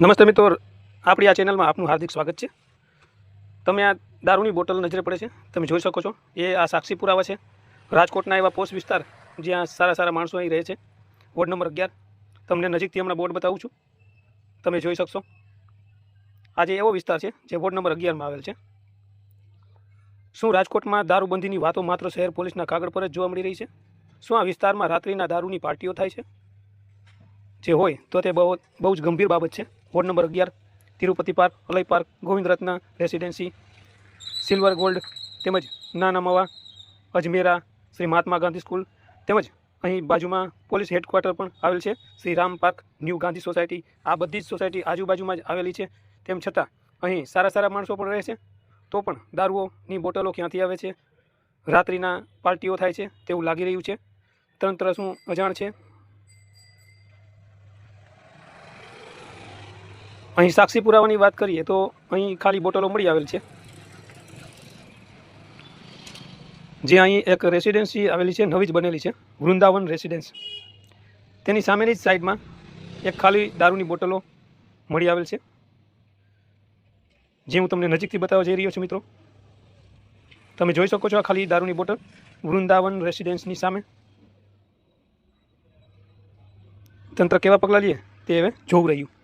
નમસ્તે મિત્રો, આપણી આ ચેનલમાં આપનું હાર્દિક સ્વાગત છે. તમે આ દારૂની બોટલ નજરે પડે છે. તમે જોઈ શકો છો, એ આ સાક્ષી પુરાવા છે. રાજકોટના એવા પોસ્ટ વિસ્તાર જ્યાં સારા સારા માણસો અહીં રહે છે. વોર્ડ નંબર અગિયાર. તમને નજીકથી હમણાં બોર્ડ બતાવું છું. તમે જોઈ શકશો. આજે એવો વિસ્તાર છે જે વોર્ડ નંબર અગિયારમાં આવેલ છે. શું રાજકોટમાં દારૂબંધીની વાતો માત્ર શહેર પોલીસના કાગળ પર જ જોવા મળી રહી છે? શું આ વિસ્તારમાં રાત્રિના દારૂની પાર્ટીઓ થાય છે? જે હોય તો તે બહુ બહુ જ ગંભીર બાબત છે. વોર્ડ નંબર અગિયાર, Tirupati park, Alay park Govind Ratna residency, silver gold તેમજ નાના મવા, અજમેરા, શ્રી મહાત્મા ગાંધી સ્કૂલ તેમજ અહીં બાજુમાં પોલીસ હેડક્વાર્ટર પણ આવેલ છે. Shri Ram park, new Gandhi society, આ બધી જ સોસાયટી આજુબાજુમાં જ આવેલી છે. તેમ છતાં અહીં સારા સારા માણસો પણ રહે છે. તો પણ દારૂઓની બોટલો ક્યાંથી આવે છે? રાત્રિના પાર્ટીઓ થાય છે તેવું લાગી રહ્યું છે. તંત્ર શું અજાણ છે? અહીં સાક્ષી પુરાવાની વાત કરીએ તો અહીં ખાલી બોટલો મળી આવેલ છે. જે અહીં એક રેસિડેન્સી આવેલી છે, નવી જ બનેલી છે, વૃંદાવન રેસિડેન્સ. તેની સામેની જ સાઈડમાં એક ખાલી દારૂની બોટલો મળી આવેલ છે. જે હું તમને નજીકથી બતાવવા જઈ રહ્યો છું મિત્રો. તમે જોઈ શકો છો આ ખાલી દારૂની બોટલ વૃંદાવન રેસિડેન્સની સામે. તંત્ર કેવા પગલાં લે તે હવે જોવું રહ્યું.